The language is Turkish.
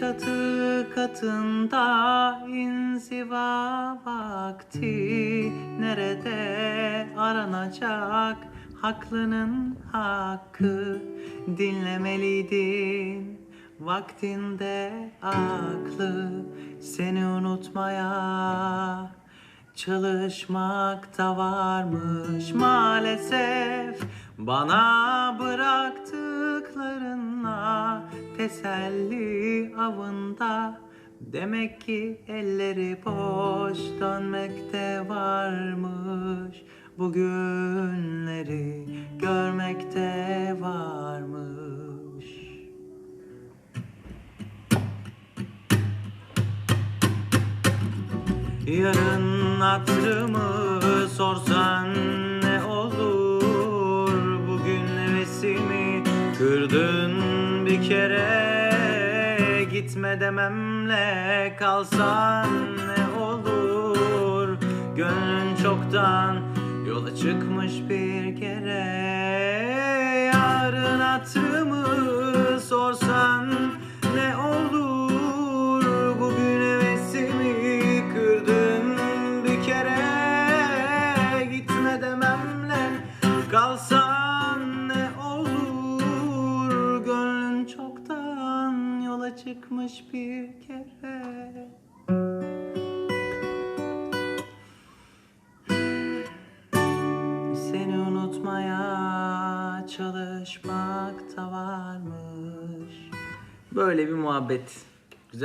çatı katında inziva vakti nerede aranacak haklının hakkı dinlemeliydin. Vaktinde aklı seni unutmaya çalışmak da varmış. Maalesef bana bıraktıklarınla teselli avında. Demek ki elleri boş dönmekte varmış. Bugünleri görmekte varmış. Yarın hatırımı sorsan ne olur? Bugün hevesimi kırdın kere Gitme dememle kalsan ne olur. Gönlün çoktan yola çıkmış bir kere. Yarın hatırımı sorsan çıkmış bir kere. Seni unutmaya çalışmak da varmış. Böyle bir muhabbet